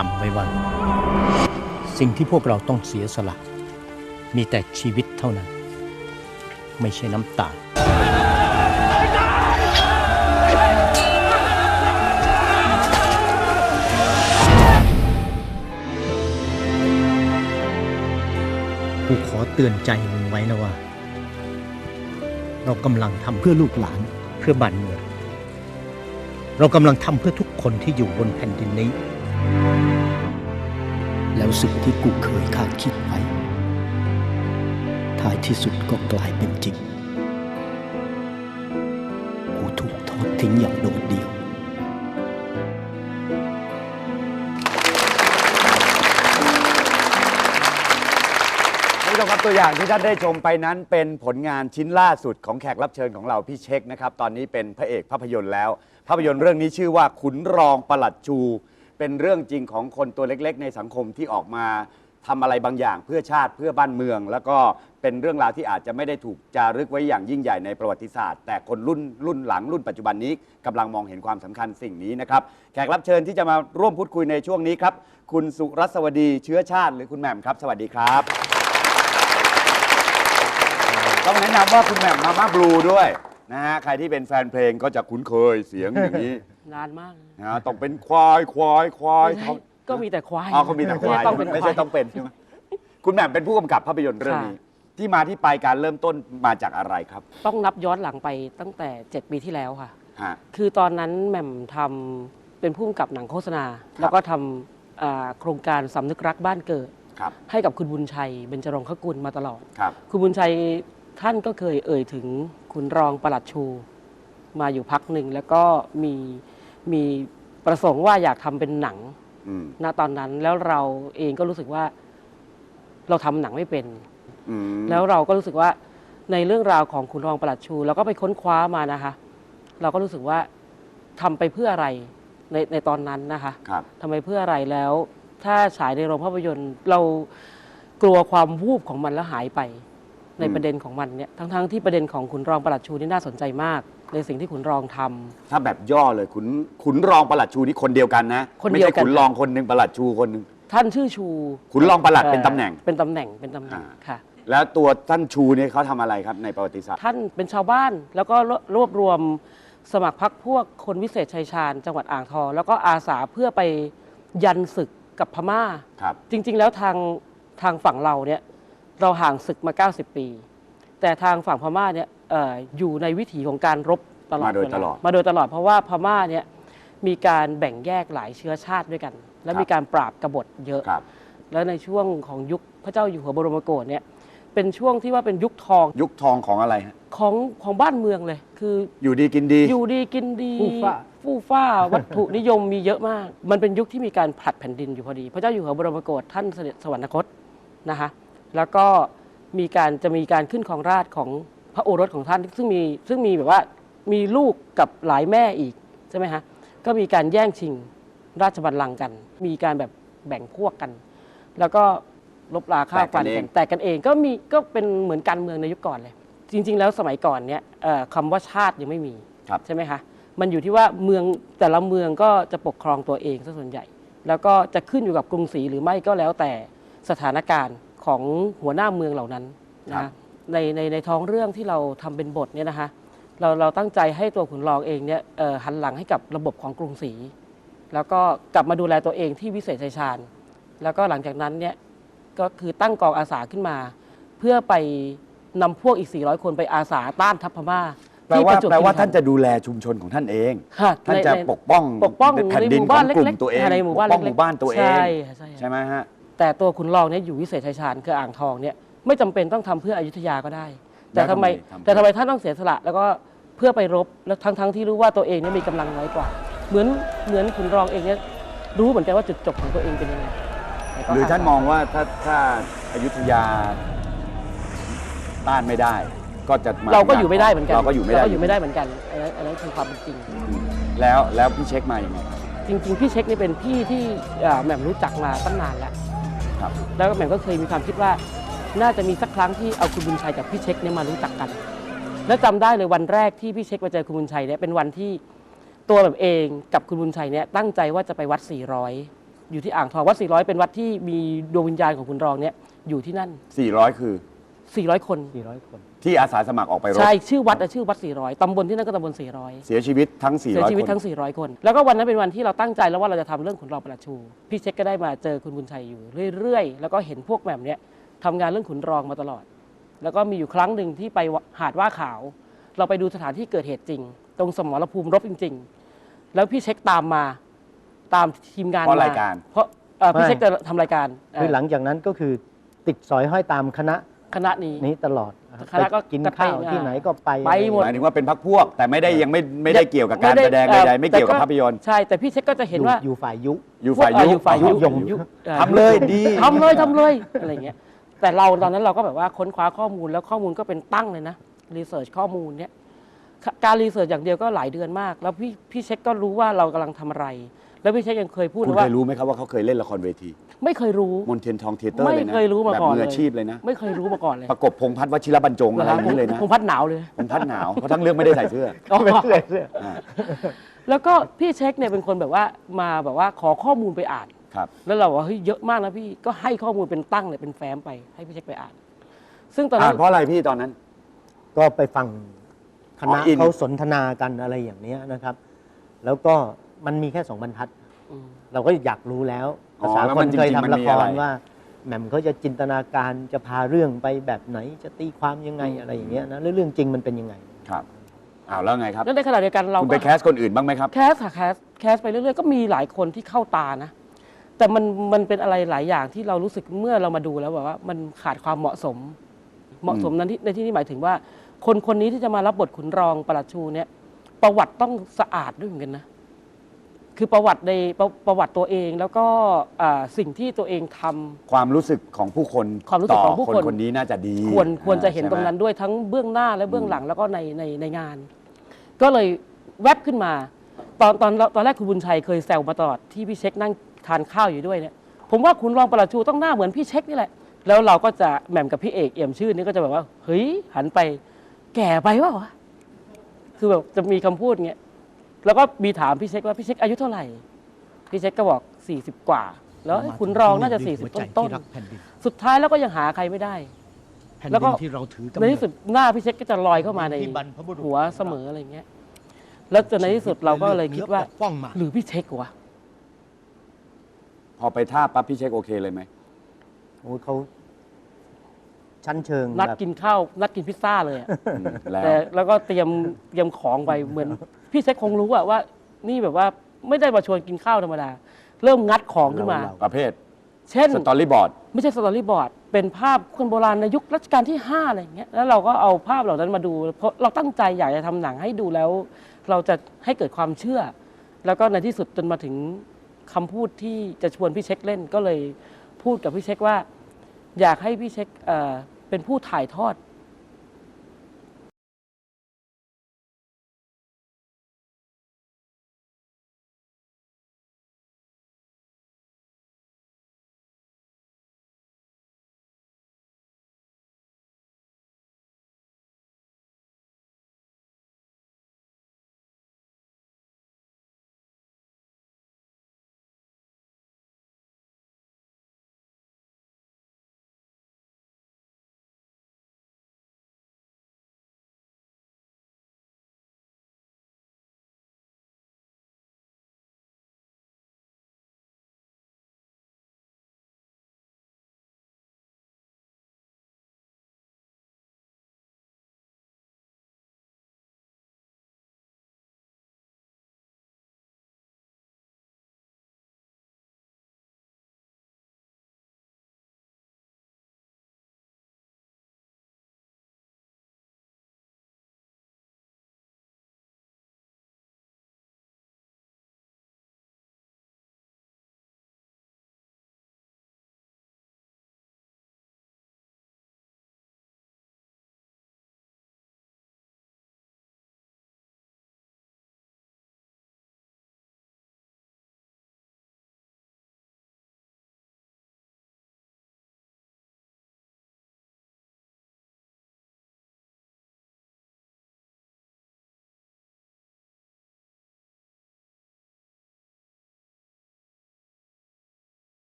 จำไว้ว่า สิ่งที่พวกเราต้องเสียสละ มีแต่ชีวิตเท่านั้น ไม่ใช่น้ำตากูขอเตือนใจมึงไว้นะว่า เรากำลังทำเพื่อลูกหลานเพื่อบ้านเมืองเรากำลังทำเพื่อทุกคนที่อยู่บนแผ่นดินนี้ แล้วสิ่งที่กูเคยคาดคิดไว้ ท้ายที่สุดก็กลายเป็นจริง กูถูกทอดทิ้งอย่างโดดเดี่ยวท่านผู้ชมครับตัวอย่างที่ท่านได้ชมไปนั้นเป็นผลงานชิ้นล่าสุดของแขกรับเชิญของเราพี่เช็คนะครับ ตอนนี้เป็นพระเอกภาพยนตร์แล้ว ภาพยนตร์เรื่องนี้ชื่อว่าขุนรองประหลัดชู เป็นเรื่องจริงของคนตัวเล็กๆ ในสังคมที่ออกมาทำอะไรบางอย่างเพื่อชาติเพื่อบ้านเมือง แล้วก็เป็นเรื่องราวที่อาจจะไม่ได้ถูกจารึกไว้อย่างยิ่งใหญ่ในประวัติศาสตร์ แต่คนรุ่นรุ่นหลังรุ่นปัจจุบันนี้กำลังมองเห็นความสำคัญสิ่งนี้นะครับแขกรับเชิญที่จะมาร่วมพูดคุยในช่วงนี้ครับ คุณสุรัสวดีเชื้อชาติ หรือคุณแหม่มครับ สวัสดีครับ ต้องแนะนำว่าคุณแหม่มมาม่าบลูด้วยนะฮะใครที่เป็นแฟนเพลงก็จะคุ้นเคยเสียงอย่างนี้ นานมากนะฮะต้องเป็นควายควายควายไม่ใช่ก็มีแต่ควายอ๋อเขามีแต่ควายไม่ต้องเป็นไม่ใช่ต้องเป็นใช่ไหมคุณแหม่มเป็นผู้กำกับภาพยนตร์เรื่องนี้ที่มาที่ไปการเริ่มต้นมาจากอะไรครับต้องนับย้อนหลังไปตั้งแต่ 7 ปีที่แล้วค่ะ ฮะ คือตอนนั้นแหม่มทำเป็นผู้กำกับหนังโฆษณาแล้วก็ทำอ่าโครงการสำนึกรักบ้านเกิด ครับให้กับคุณบุญชัยเบญจรงคกุลมาตลอด ครับ คุณบุญชัยท่านก็เคยเอ่ยถึงคุณรองประหลัดชู มาอยู่พักหนึ่ง แล้วก็มี มีประสงค์ว่าอยากทำเป็นหนังอืมณตอนนั้นแล้วเราเองก็รู้สึกว่า เราทำหนังไม่เป็น อืมแล้วเราก็รู้สึกว่าในเรื่องราวของขุนรองประหลัดชูเราก็ไปค้นคว้ามานะคะ เราก็รู้สึกว่าทำไปเพื่ออะไรในในตอนนั้นนะคะครับ ทำไปเพื่ออะไรแล้ว ถ้าฉายในโรงภาพยนตร์เรากลัวความวูบของมันแล้วหายไป ในอืม ประเด็นของมันเนี่ยทั้งๆที่ประเด็นของขุนรองประหลัดชูนี่น่าสนใจมาก ในสิ่งที่ขุนรองทำ ถ้าแบบย่อเลยขุนขุนรองประหลัดชูนี่คนเดียวกันนะคนไม่เดียวใช่กันขุนรองคนหนึ่งประหลัดชูคนหนึ่งท่านชื่อชูขุนรองประหลัดอ่อเป็นตำแหน่ง เป็นตำแหน่งเป็นตำแหน่งอ่า ค่ะ แล้วตัวท่านชูเนี่ยเขาทำอะไรครับในประวัติศาสตร์ท่านเป็นชาวบ้านแล้วก็รวรวบรวมสมัครพรรคพวกคนวิเศษชัยชาญจังหวัดอ่างทองแล้วก็อาสาเพื่อไปยันศึกกับพม่า ครับ จริง ๆ แล้วทางทางฝั่งเราเนี่ยเราห่างศึกมา 90 ปี แต่ทางฝั่งพม่าเนี่ย เอออยู่ในวิถีของการรบตลอดมาโดยเวตลอดมาโดยตลอดเพราะว่าพม่าเนี่ยมีการแบ่งแยกหลายเชื้อชาติด้วยกัน และครับ มีการปราบกบฏเยอะ ครับ แล้วในช่วงของยุคพระเจ้าอยู่หัวบรมโกศเนี่ยเป็นช่วงที่ว่าเป็นยุคทองยุคทองของอะไรฮะของของบ้านเมืองเลย คืออยู่ดีกินดี อยู่ดีกินดีฟู่ฟ้า ฟู่ฟ้าวัตถุนิยมมีเยอะมาก มันเป็นยุคที่มีการผลัดแผ่นดินอยู่พอดี พระเจ้าอยู่หัวบรมโกศท่านเสด็จสวรรคตนะคะแล้วก็มีการจะมีการขึ้นของราชย์ของพ ระโอรสของท่านซึ่งมีซึ่งมีแบบว่ามีลูกกับหลายแม่อีกใช่ไหมฮะก็มีการแย่งชิงราชบัลลังก์กัน มีการแบบแบ่งพวกกัน แล้วก็ลบราฆ่าฟันแตกกันเอกังนแต่กันเองก็มีก็เป็นเหมือนการเมืองในยุคก่อนเลย จริง ๆ แล้วสมัยก่อนเนี่ยเอ่อคำว่าชาติยังไม่มีครับใช่ไหมคะมันอยู่ที่ว่าเมืองแต่ละเมืองก็จะปกครองตัวเองซะส่วนใหญ่ แล้วก็จะขึ้นอยู่กับกรุงศรีหรือไม่ก็แล้วแต่สถานการณ์ของหัวหน้าเมืองเหล่านั้นนะครัคะบ ในในในท้องเรื่องที่เราทำเป็นบทเนี่ยนะคะเราเราตั้งใจให้ตัวขุนรองเองเนี่ยเอ่อหันหลังให้กับระบบของกรุงศรีแล้วก็กลับมาดูแลตัวเองที่วิเศษชัยชาญ แล้วก็หลังจากนั้นเนี่ยก็คือตั้งกองอาสาขึ้นมา เพื่อไปนำพวกอีก 400 คนไปอาสาต้านทัพพม่าแปลที่ว่าประจวบแปลว่าคีรีขัท่านจะดูแลชุมชนของท่านเองค่ะท่านในจะในปกป้องปกป้องแผ่นในดินหมู่ขอบ้านงกลุ่มเล็กๆตัวเองในหมู่บ้านปกป้องหเล็กมู่บ้านตัวเองใช่ค่ะใช่ใช่ไหมฮะแต่ตัวขุนรองเนี่ยอยู่วิเศษชัยชาญคืออ่างทองเนี่ย ไม่จำเป็นต้องทำเพื่ออยุธยาก็ได้ แต่ทำไมแล้วทำไมทำ แต่ทำไมท่านต้องเสียสละ แล้วก็เพื่อไปรบแล้วทั้งทั้งที่รู้ว่าตัวเองเนี่ยมีกำลังน้อยกว่า เหมือนเหมือนขุนรองเองเนี่ยรู้เหมือนกันว่าจุดจบของตัวเองเป็นยังไงแต่ก็หรือท่านมองว่าถ้าถ้าอยุธยาต้านไม่ได้ ก็จะมเราก็อยู่ไม่ได้เหมือนกันเราก็อยู่ไม่ได้เราก็อยู่ไม่ได้เหมือนกันอันนั้นอันนั้นคือความเป็นจริง แล้วแล้วพี่เช็คมาอย่างไงครับจริงๆพี่เช็คนี่เป็นพี่ที่อ่าแหม่มรู้จักมาตั้งนานแล้ว ครับ แล้วก็แหม่มก็เคยมีความคิดว่า น่าจะมีสักครั้งที่เอาคุณบุญชัยกับพี่เช็คเนี่ยมารู้จักกัน แล้วจำได้เลยวันแรกที่พี่เช็คมาเจอคุณบุญชัยเนี่ยเป็นวันที่ตัวแบบเองกับคุณบุญชัยเนี่ยตั้งใจว่าจะไปวัด 400 อยู่ที่อ่างทองวัด 400 เป็นวัดที่มีดวงวิญญาณของคุณรองเนี่ยอยู่ที่นั่น 400 คือ 400 คน 400 คน ที่อาสาสมัครออกไปรบใช่ชื่อวัดอะชื่อวัด 400ตำบลที่นั่นก็ตำบล 400 เสียชีวิตทั้งเสียชี400วิตคนทั้ง 400 คน แล้วก็วันนั้นเป็นวันที่เราตั้งใจแล้วว่าเราจะทำเรื่องขุนรองประหลัดชู พี่เช็คก็ได้มาเจอคุณบุญชัยอยู่เรื่อยๆ แล้วก็เห็นพวกแหม่มเนี่ย ทำงานเรื่องขุนรองมาตลอด แล้วก็มีอยู่ครั้งหนึ่งที่ไปหาดว่าขาว เราไปดูสถานที่เกิดเหตุจริง ตรงสมรภูมิรบจริง ๆ แล้วพี่เช็คตามมาตามทีมงานเพราะมรายการ เพราะเอ่อพี่ไม่เช็คจะทำรายการเอ่อคือหลังจากนั้นก็คือติดสอยห้อยตามคณะคณะนี้ นี้ตลอดนะครับคณะก็ไปกินก็ไปข้าวงานที่ไหนก็ไปไปหมด หมายถึงว่าเป็นพักพวก แต่ไม่ได้ยังไม่ไม่ได้เกี่ยวกับการไม่แสดงเอ่อใดๆไม่เกี่ยวกับแต่ภาพยนตร์ใช่แต่พี่เช็คก็จะเห็นว่าอยู่ฝ่ายยุอยู่ฝ่ายเอ่อยุอยู่ฝ่ายยุยงยุอ่อทำเลยดีทำเลยทำเลยอะไรเงี้ย แต่เราตอนนั้นเราก็แบบว่าค้นคว้าข้อมูลแล้วข้อมูลก็เป็นตั้งเลยนะรีเสิร์ชข้อมูลเนี่ยการรีเสิร์ชอย่างเดียวก็หลายเดือนมาก แล้วพี่พี่เช็คก็รู้ว่าเรากำลังทำอะไร แล้วพี่เช็คยังเคยพูดคุณว่า เคยรู้ไหมครับว่าเขาเคยเล่นละครเวที ไม่เคยรู้มนเทียนทองเทเตอร์ไม่เลยนะเคยรู้มาก่อนแบบมือเลยอาชีพเลยนะ ไม่เคยรู้มาก่อนเลย ประกบพงษ์พัฒน์วชิรบรรจงอะไรอย่างนี้เลยนะผมพัดหนาวเลยผมพัดหนาวเพราะทั้งเรื่องไม่ได้ใส่เสื้อไม่เสื้อเสื้ออ่าแล้วก็พี่เช็คเนี่ยเป็นคนแบบว่ามาแบบว่าขอข้อมูลไปอ่าน ครับแล้วเราว่าเฮ้ยเยอะมากนะพี่ก็ให้ข้อมูลเป็นตั้งเลยเป็นแฟ้มไปให้พี่เช็คไปอ่าน ซึ่งตอนอ่านั้น นเพราะอะไรพี่ตอนนั้น ก็ไปฟังคณะอ๋ออิน เขาสนทนากันอะไรอย่างเนี้ยนะครับ แล้วก็มันมีแค่สองบรรทัด อืม เราก็อยากรู้แล้วอ๋อภาษาแล้วคมันนเคยจริงๆทำมันละมีคอะไร รว่าแหม่มเขาจะจินตนาการจะพาเรื่องไปแบบไหนจะตีความยังไงอะไรอย่างเงี้ยนะแล้วเรื่องจริงมันเป็นยังไง ครับอ้าวแล้วไงครับแล้วในขณะเดียวกันเราคุณก็ไปแคสคนอื่นบ้างไหมครับ แคสค่ะแคสแคสไปเรื่อยๆก็มีหลายคนที่เข้าตานะ แต่มันมันเป็นอะไรหลายอย่างที่เรารู้สึกเมื่อเรามาดูแล้วแบบว่ามันขาดความเหมาะสม เหมาะสมนั้นที่ในที่นี้หมายถึงว่า คนคนนี้ที่จะมารับบทขุนรองประหลัดชูเนี่ย ประวัติต้องสะอาดด้วยเหมือนกันนะคือประวัติในประประวัติตัวเองแล้วก็อ่าสิ่งที่ตัวเองทำ ความรู้สึกของผู้คนความรู้สึกของผู้ต่คนคนนี้น่าจะดีควรควรจะเห็นใช่ไมตรงนั้นด้วยทั้งเบื้องหน้าและเบื้องหลังแล้วก็ในในในงาน ก็เลยแวบขึ้นมา ตอนตอนตอนแรกคุณบุญชัยเคยแซวมาตลอดที่พี่เช็คนั่ง ทานข้าวอยู่ด้วยเนี่ยผมว่าคุณรองประหลัดชูต้องหน้าเหมือนพี่เช็คนี่แหละ แล้วเราก็จะแหม่มกับพี่เอกเอี่ยมชื่นนี่ก็จะแบบว่าเฮ้ยหันไปแก่ไปวะวะคือแบบจะมีคำพูดเงี้ยแล้วก็มีถามพี่เช็คว่าพี่เช็คอายุเท่าไหร่ พี่เช็คก็บอก 40 กว่า แล้วคุณรองน่าจะ40ต้นต้นที่รักแผ่นดินๆสุดท้ายแล้วก็ยังหาใครไม่ได้ แผ่นแล้วก็ ดินที่เราถือกำในเนิดที่สุดหน้าพี่เช็คก็จะลอยเข้ามาในที่บรรพบุรุษหัวเสมออะไรเงี้ย แล้วจนในที่สุดเราก็เลยคิดว่าปกป้องมา หรือพี่เช็ควะ พอไปท่าปั๊บพี่เช็คโอเคเลยไหมโอ้ยเขาชั้นเชิงนัดแบบกินข้าวนัดกินพิซซ่าเลยอะ อืมแล้วแต่แล้วก็เตรียมเตรียมของไปเหมือน พี่เช็คคงรู้อะว่า นี่แบบว่าไม่ได้มาชวนกินข้าวธรรมดา เริ่มงัดของขึ้นมาเราประเภทเช่น สตอรี่บอร์ด ไม่ใช่สตอรี่บอร์ด เป็นภาพคนโบราณในยุครัชกาลที่ 5 อะไรอย่างเงี้ยแล้วเราก็เอาภาพเหล่านั้นมาดู เพราะเราตั้งใจอยากจะทำหนังให้ดูแล้ว เราจะให้เกิดความเชื่อ แล้วก็ในที่สุดจนมาถึง คำพูดที่จะชวนพี่เช็คเล่นก็เลยพูดกับพี่เช็คว่า อยากให้พี่เช็คเป็นผู้ถ่ายทอด